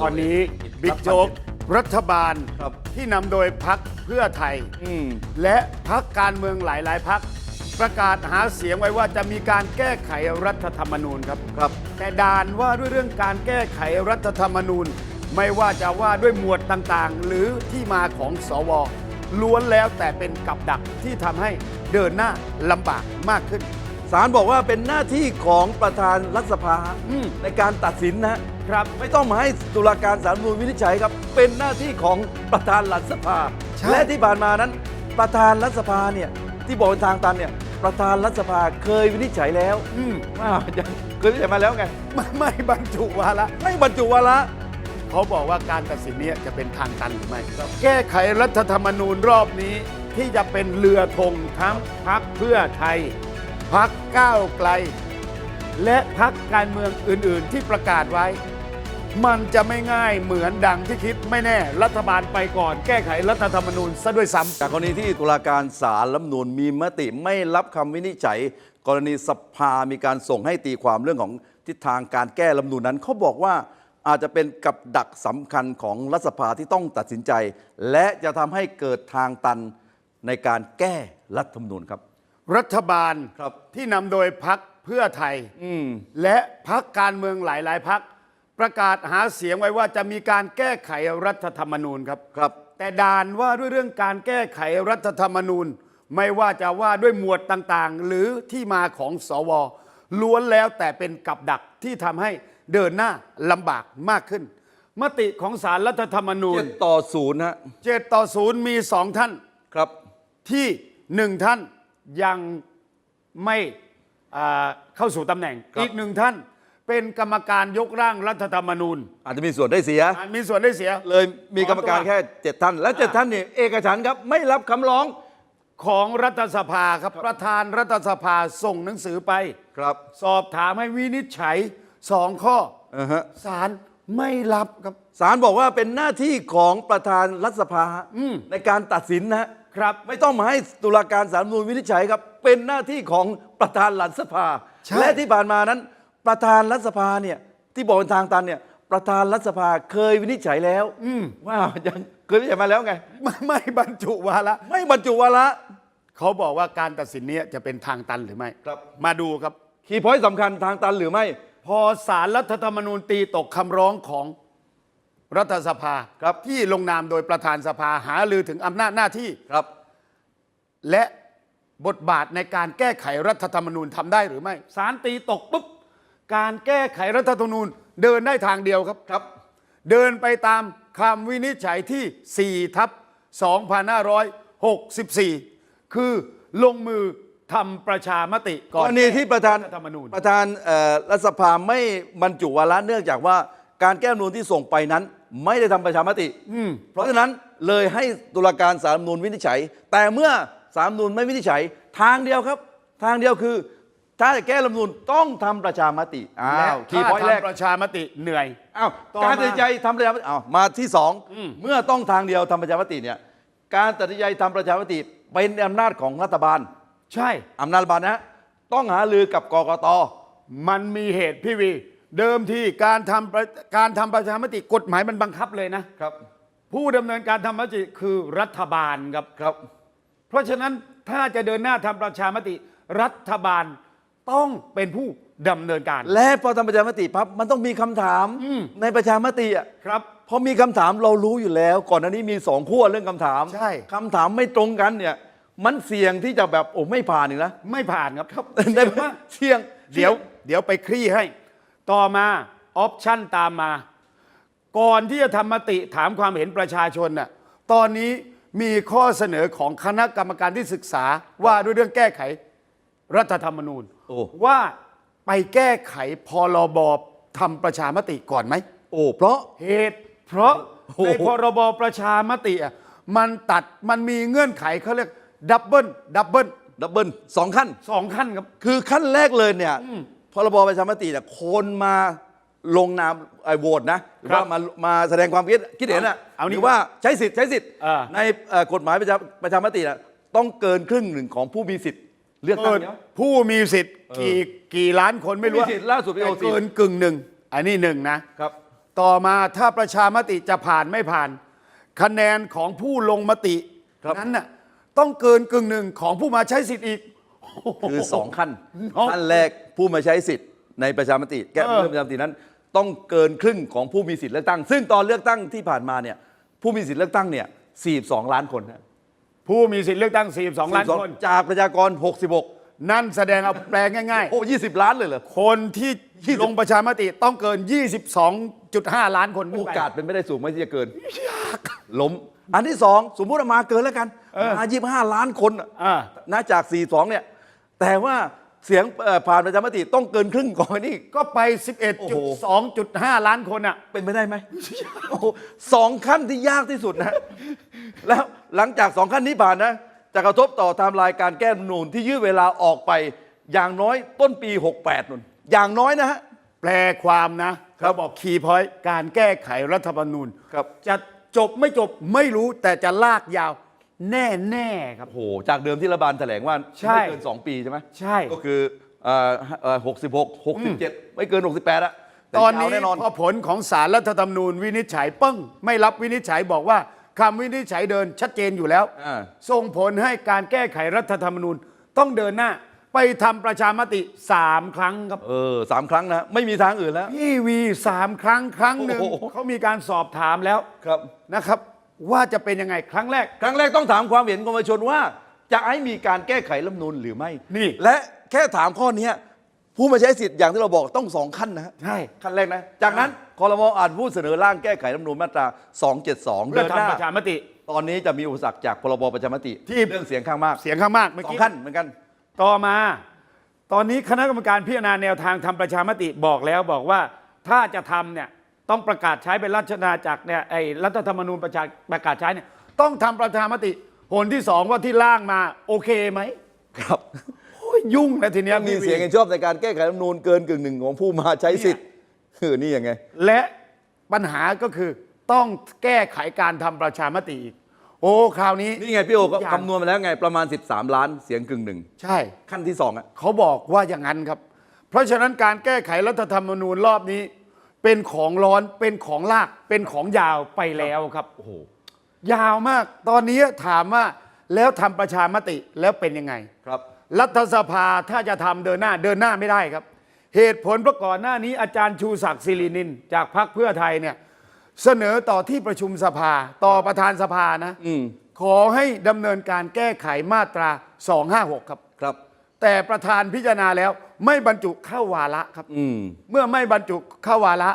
ตอนนี้บิ๊กโจ๊กรัฐบาลครับที่นำโดยพักเพื่อไทยอืมและพักการเมืองหลาย ๆ พักประกาศหาเสียงไว้ว่าจะมีการแก้ไขรัฐธรรมนูญครับครับ แต่ด่านว่าด้วยเรื่องการแก้ไขรัฐธรรมนูญ ไม่ว่าจะว่าด้วยหมวดต่างๆ หรือที่มาของสวล้วนแล้วแต่เป็นกับดักที่ทำให้เดินหน้าลำบากมากขึ้นศาลบอกว่าเป็นหน้าที่ของประธานรัฐสภาอืมในการตัดสินนะ ครับไม่ต้องมาให้ตุลาการศาลรฐธรรมนูญวินิจฉัยครับ เป็นหน้าที่ของประธานรัฐสภา ใช่ และที่ผ่านมานั้น ประธานรัฐสภาเนี่ยที่บอกเป็นทางตันเนี่ยประธานรัฐสภาเคยวินิจฉัยแล้วอืมอ้าวยังเคยวินิจฉัยมาแล้วไง ไม่ไม่บรรจุวาระไม่บรรจุวาระเขาบอกว่าการตัดสินเนี้จะเป็นทางตันหรือไม่แก้ไขรัฐธรรมนูญรอบนี้ที่จะเป็นเรือธงทั้งพักเพื่อไทยพักก้าวไกล และพักการเมืองอื่น ๆ ที่ประกาศไว้ มันจะไม่ง่ายเหมือนดังที่คิดไม่แน่ รัฐบาลไปก่อน แก้ไขรัฐธรรมนูญซะด้วยซ้ำจากกรณีที่ตุลาการศาลรัฐธรรมนูญมีมติไม่รับคำวินิจฉัย กรณีสภามีการส่งให้ตีความเรื่องของทิศทางการแก้รัฐธรรมนูญนั้นเขาบอกว่าอาจจะเป็นกับดักสำคัญของรัฐสภาที่ต้องตัดสินใจ และจะทำให้เกิดทางตันในการแก้รัฐธรรมนูญครับรัฐบาลครับ ที่นำโดยพักเพื่อไทยอืมและพักการเมืองหลาย ๆ พัก ประกาศหาเสียงไว้ว่าจะมีการแก้ไขรัฐธรรมนูญครับ ครับ แต่ด่านว่าด้วยเรื่องการแก้ไขรัฐธรรมนูญ ไม่ว่าจะว่าด้วยหมวดต่างๆ หรือที่มาของสว ล้วนแล้วแต่เป็นกับดักที่ทำให้เดินหน้าลำบากมากขึ้น มติของสารรัฐธรรมนูญเจ็ดต่อศูนย์ฮะเจ็ดต่อศูนย์มีสองท่าน ครับ ที่หนึ่งท่านยังไม่อ่าเข้าสู่ตำแหน่ง ครับ อีกหนึ่งท่าน เป็นกรรมการยกร่างรัฐธรรมนูญอาจจะมีส่วนได้เสียอาจมีส่วนได้เสีย เลยมีกรรมการถอนตัวแค่เจ็ดท่าน และเจ็ดท่านนี่เอกฉันท์ครับไม่รับคำร้องของรัฐสภาครับประธานรัฐสภาส่งหนังสือไป ครับสอบถามให้วินิจฉัยสองข้ออ่าฮะศาลไม่รับครับ ศาลบอกว่าเป็นหน้าที่ของประธานรัฐสภาอืม ในการตัดสินนะฮะครับ ไม่ต้องมาให้ตุลาการศาลรฐธรรมนูญวินิจฉัยครับ เป็นหน้าที่ของประธานรัฐสภา ใช่ และที่ผ่านมานั้น ประธานรัฐสภาเนี่ยที่บอกเป็นทางตันเนี่ยประธานรัฐสภาเคยวินิจฉัยแล้วอืมว่ายังเคยวินิจฉัยมาแล้วไง ไม่ไม่บรรจุวาระไม่บรรจุวาระเขาบอกว่าการตัดสินเนี้จะเป็นทางตันหรือไม่ครับ มาดูครับคีย์พอยต์สำคัญทางตันหรือไม่ พอสารรัฐธรรมนูญตีตกคำร้องของรัฐสภาครับที่ลงนามโดยประธานสภาหาลือถึงอำนาจหน้าที่ครับ และบทบาทในการแก้ไขรัฐธรรมนูญทำได้หรือไม่สารตีตกปุ๊บ การแก้ไขรัฐธรรมนูญเดินได้ทางเดียวครับครับ เดินไปตามคำวินิจฉัยที่ 4 ทับ 2564 คือลงมือทำประชามติกก่อนรณีที่ประธานรัฐธรรมนูญ ประธานเอ่อรัฐสภาไม่บรรจุวาระเนื่องจากว่าการแก้รัฐธรรมนูญที่ส่งไปนั้น ไม่ได้ทำประชามติอืม เพราะฉะนั้นเลยให้ตุลาการสารรัฐธรรมนูญวินิจฉัย แต่เมื่อสารรัฐธรรมนูญไม่วินิจฉัย ทางเดียวครับ ทางเดียวคือ ถ้าจะแก้รัฐธรรมนูญต้องทำประชามติอ้าและวคีย์ถ้าพอยต์แรกทำประชามติเหนื่อย อ้าวต่อการมาตัดสินใจทำประชามติอ้าวมาที่สองเมื่อต้องทางเดียวทำประชามติเนี่ยการตัดสินใจทำประชามติเป็นอำนาจของรัฐบาลใช่ อำนาจรัฐบาลนะต้องหารือกับกกต มันมีเหตุพี่วี เดิมที่การทำประการทำประชามติกฎหมายมันบังคับเลยนะ ครับ ผู้ดำเนินการทำประชามติคือรัฐบาลครับ ครับ เพราะฉะนั้นถ้าจะเดินหน้าทำประชามติ รัฐบาล ต้องเป็นผู้ดำเนินการ และพอทำประชามติปั๊บมันต้องมีคำถามอืม ในประชามติอะครับ พอมีคำถามเรารู้อยู่แล้ว ก่อนหน้านี้มีสองขั้วเรื่องคำถามใช่ คำถามไม่ตรงกันเนี่ย มันเสี่ยงที่จะแบบโอ้ไม่ผ่านอีกนะไม่ผ่านครับครับได้ไหมเสี่ยง เดี๋ยวเดี๋ยวไปคลี่ให้ ต่อมาออปชั่นตามมา ก่อนที่จะทำมติถามความเห็นประชาชนน่ะตอนนี้มีข้อเสนอของคณะกรรมการที่ศึกษาว่าด้วยเรื่องแก้ไข รัฐธรรมนูญโอ้ ว่าไปแก้ไขพรบทำประชามติก่อนไหม โอ้เพราะ เหตุเพราะโอ้โหในพรบประชามติอะมันตัดมันมีเงื่อนไขเขาเรียกดับเบิลดับเบิลดับเบิลสองขั้น สองขั้นครับ คือขั้นแรกเลยเนี่ยพรบประชามติเนี่ยคนมาลงนามไอ้โหวตนะหรือครับว่ามามาแสดงความคิดคิดเห็นอะเอานี่หรือว่าใช้สิทธิ์ใช้สิทธิ์อ่า ในเอ่อกฎหมายประชาประชามติน่ะต้องเกินครึ่งหนึ่งของผู้มีสิทธิ์ เลือกตั้งเกินเนี่ยผู้มีสิทธิ์กี่กี่ล้านคนไม่รู้ผู้มีสิทธิ์ล่าสุดไปแต่เอาสิ เกินกึ่งหนึ่งอันนี้หนึ่งนะ ครับ ต่อมาถ้าประชามติจะผ่านไม่ผ่าน คะแนนของผู้ลงมติครับ นั้นน่ะต้องเกินกึ่งหนึ่งของผู้มาใช้สิทธิ์อีก คือสองขั้นเนาะขั้นแรกผู้มาใช้สิทธิ์ในประชามติ แก้เออ เรื่องประชามตินั้น ต้องเกินครึ่งของผู้มีสิทธิ์เลือกตั้ง ซึ่งตอนเลือกตั้งที่ผ่านมาเนี่ยผู้มีสิทธิ์เลือกตั้งเนี่ย42 ล้านคนฮะ ผู้มีสิทธิ์เลือกตั้ง 42 ล้านคน42จากประชากร 66 นั่นแสดงเอาแปลง่าย โอ้20 ล้านเลยเหรอ ๆ คนที่ลงประชามติต้องเกิน 22.5 ล้านคนขึ้โอนไป กาสเป็นไม่ได้สูงไหมที่จะเกิน ล้ม อันที่สองสมมุติว่ามาเกินแล้วกันมา25 ล้านคนน่ะอ่า นะจาก 42 เนี่ย แต่ว่า เสียงเอ่อผ่านประชามติต้องเกินครึ่งก่อนนี่ ก็ไป โอ้โห 11.2.5 ล้านคนอะ เป็นไปได้ไหม โอ้โหสองขั้นที่ยากที่สุดนะ แล้วหลังจากสองขั้นนี้ผ่านนะ จะกระทบต่อไทม์ไลน์การแก้รัฐธรรมนูนที่ยืดเวลาออกไปอย่างน้อยต้นปี 68นุ่น อย่างน้อยนะฮะ แปลความนะครับเขาบอกคีย์พอยต์การแก้ไขรัฐธรรมนูญครับ จะจบไม่จบไม่รู้แต่จะลากยาว แน่ๆครับ โอ้โหจากเดิมที่รัฐบาลแถลงว่าใช่ ไม่เกิน 2 ปีใช่ไหมใช่ ก็คือเอ่อเอ่อ66 67 ไม่เกิน 68อะแตอนนี้ยาวแน่นอน พอผลของสารรัฐธรรมนูญวินิจฉัยปึ้ง ไม่รับวินิจฉัยบอกว่าคำวินิจฉัยเดินชัดเจนอยู่แล้ว อ่า ส่งผลให้การแก้ไขรัฐธรรมนูญต้องเดินหน้า ไปทำประชามติสามครั้งครับ เออสามครั้งนะ ไม่มีทางอื่นแล้ว พี่วีสามครั้งครั้งหนึ่งโอ้โห เขามีการสอบถามแล้วครับ นะครับ ว่าจะเป็นยังไงครั้งแรก ครั้งแรกต้องถามความเห็นของประชาชนว่า จะให้มีการแก้ไขรัฐธรรมนูญหรือไม่ นี่ และแค่ถามข้อเนี้ยผู้มาใช้สิทธิ์อย่างที่เราบอกต้องสองขั้นนะฮะใช่ ขั้นแรกนะ จากนั้นคอรมออาจพูดเสนอร่างแก้ไขรัฐธรรมนูญมาตรา 272เพื่เดิอนหน้าทำประชามติ ตอนนี้จะมีอุปสรรคจากพรบประชามติที่ เรื่องเสียงข้างมากเสียงข้างมากเมื่อสองกี้ขั้นเหมือนกัน ต่อมา ตอนนี้คณะกรรมการพิจารณาแนวทางทำประชามติบอกแล้วบอกว่าถ้าจะทำเนี่ย ต้องประกาศใช้เป็นราชนาจักรเนี่ยไอ้รัฐธรรมนูญประชาประกาศใช้เนี่ยต้องทำประชามติผลที่สองว่าที่ร่างมาโอเคไหมครับโอ้ยยุ่งนะทีเนี้ยมีพี่วี เสียงเห็นชอบในการแก้ไขรัฐธรรมนูญเกินกึ่งหนึ่งของผู้มาใช้สิทธิ์คือนี่ยังไง และปัญหาก็คือต้องแก้ไขการทำประชามติอีกโอ้คราวนี้ นี่ไงพี่โอก็ทุกอย่าง คำนวณมาแล้วไงประมาณ 13 ล้านเสียงกึ่งหนึ่งใช่ ขั้นที่สองอะเขาบอกว่าอย่างนั้นครับ เพราะฉะนั้นการแก้ไขรัฐธรรมนูญรอบนี้ เป็นของร้อนเป็นของลากเป็นของยาวไปแล้วครับโอ้โหยาวมากตอนนี้ถามว่าแล้วทำประชามติแล้วเป็นยังไง ครับ รัฐสภาถ้าจะทำเดินหน้าเดินหน้าไม่ได้ครับ เหตุผลเพราะก่อนหน้านี้อาจารย์ชูศักดิ์สิรินิน จากพรรคเพื่อไทยเนี่ยเสนอต่อที่ประชุมสภาต่อประธานสภานะ อืม ขอให้ดำเนินการแก้ไขมาตรา 256 ครับครับ แต่ประธานพิจารณาแล้วไม่บรรจุเข้าวาระครับ อืม เมื่อไม่บรรจุเข้าวาระ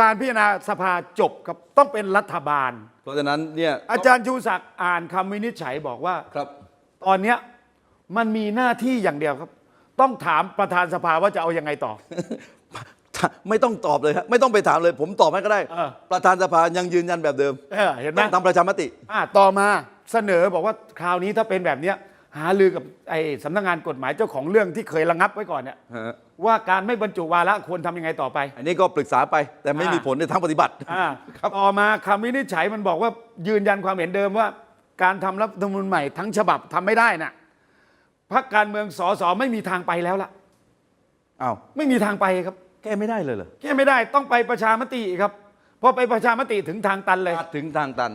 การพิจารณาสภาจบครับต้องเป็นรัฐบาล เพราะฉะนั้นเนี่ยอาจารย์ชูศักดิ์อ่านคำวินิจฉัยบอกว่า ครับ ตอนเนี้ยมันมีหน้าที่อย่างเดียวครับ ต้องถามประธานสภาว่าจะเอายังไงต่อ ไม่ต้องตอบเลยครับไม่ต้องไปถามเลย ผมตอบให้ก็ได้ เออ ประธานสภายังยืนยันแบบเดิมเออเห็นไหมต้องทำประชามติ อ่าต่อมาเสนอบอกว่าคราวนี้ถ้าเป็นแบบเนี้ย หาลือกับไอ้สำนักงานกฎหมายเจ้าของเรื่องที่เคยระงับไว้ก่อนเนี่ยฮะว่าการไม่บรรจุวาระควรทำยังไงต่อไป อันนี้ก็ปรึกษาไปแต่ไม่อ่ามีมีผลในทางปฏิบัติ อ่าครับ ต่อมาคำวินิจฉัยมันบอกว่ายืนยันความเห็นเดิมว่า การทำรัฐธรรมนูญใหม่ทั้งฉบับทำไม่ได้น่ะพรรคการเมืองสสไม่มีทางไปแล้วล่ะ อ้าวไม่มีทางไปครับแก้ไม่ได้เลยเหรอแก้ไม่ได้ต้องไปประชามติอีกครับพอไปประชามติถึงทางตันเลยอาจถึงทางตัน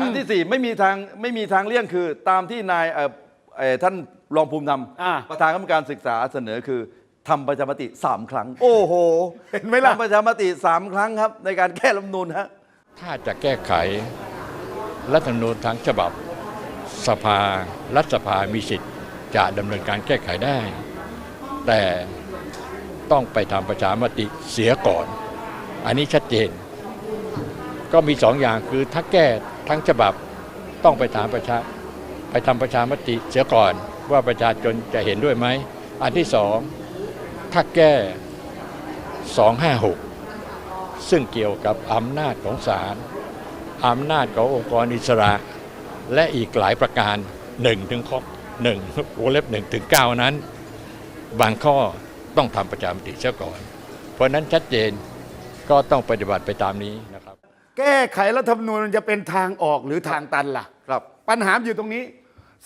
อันที่สี่ไม่มีทางไม่มีทางเลี่ยงคือ ตามที่นายเอ่อ เอ่อท่านรองภูมิธรรมอ่า ประธานกรรมการศึกษาเสนอคือทำประชามติสามครั้งโอ้โหเห็นไหมล่ะ ทำประชามติสามครั้งครับ ในการแก้รัฐธรรมนูญฮะ ถ้าจะแก้ไขรัฐธรรมนูญทั้งฉบับสภารัฐสภามีสิทธิ์จะดำเนินการแก้ไขได้ แต่ต้องไปทำประชามติเสียก่อน อันนี้ชัดเจน ก็มีสองอย่างคือถ้าแก้ทั้งฉบับต้องไปถามประชา ไปทำประชามติเสียก่อนว่าประชาชนจะเห็นด้วยไหม อันที่สองถ้าแก้ 256 ซึ่งเกี่ยวกับอำนาจของศาลอำนาจขององค์กรอิสระ และอีกหลายประการหนึ่งถึงข้อหนึ่งวงเล็บหนึ่งถึงเก้านั้น บางข้อต้องทำประชามติเสียก่อน เพราะนั้นชัดเจนก็ต้องปฏิบัติไปตามนี้นะครับ แก้ไขรัฐธรรมนูญจะเป็นทางออกหรือทางตันล่ะ ครับ ปัญหาอยู่ตรงนี้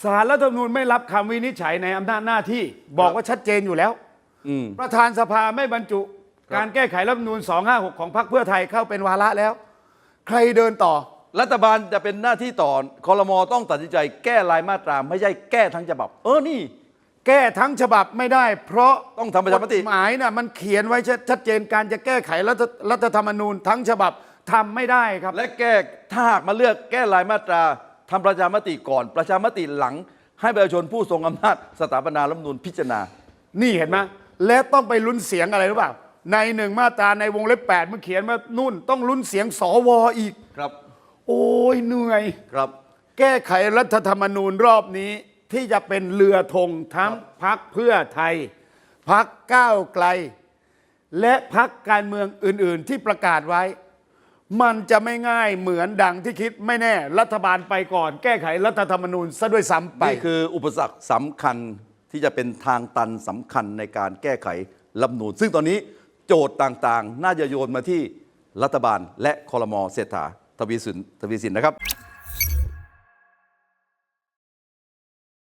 สารรัฐธรรมนูญไม่รับคำวินิจฉัยในอำนาจหน้าที่ บอกว่าชัดเจนอยู่แล้วอืมประธานสภาไม่บรรจุ การแก้ไขรัฐธรรมนูญ256 ของพรรคเพื่อไทยเข้าเป็นวาระแล้ว ใครเดินต่อ รัฐบาลจะเป็นหน้าที่ต่อคอรมอต้องตัดสินใจ แก้รายมาตราไม่ใช่แก้ทั้งฉบับ เออนี่ แก้ทั้งฉบับไม่ได้ เพราะต้องทำประชามติกฎหมายน่ะมันเขียนไว้ชัดชัดเจนการจะแก้ไขรัฐรัฐธรรมนูญทั้งฉบับทำไม่ได้ครับ และแก้ถ้าหากมาเลือกแก้รายมาตรา ทำประชามติก่อน ประชามติหลัง ให้ประชาชนผู้ทรงอำนาจสถาปนารัฐธรรมนูญพิจารณา นี่เห็นไหมและต้องไปลุ้นเสียงอะไรหรือเปล่า ในหนึ่งมาตราในวงเล็บแปดมันเขียนว่านู่นต้องลุ้นเสียงสวอีก ครับ โอ้ยเหนื่อย ครับ แก้ไขรัฐธรรมนูญรอบนี้ที่จะเป็นเรือธงทั้งพักเพื่อไทย พักก้าวไกล และพักการเมืองอื่น ๆ ที่ประกาศไว้ มันจะไม่ง่ายเหมือนดังที่คิดไม่แน่ รัฐบาลไปก่อน แก้ไขรัฐธรรมนูญซะด้วยซ้ำไป นี่คืออุปสรรคสำคัญที่จะเป็นทางตันสำคัญในการแก้ไขรัฐธรรมนูญซึ่งตอนนี้โจทย์ต่างๆ น่าจะโยนมาที่รัฐบาลและคอรมอเศรษฐาทวีสินทวีสินนะครับ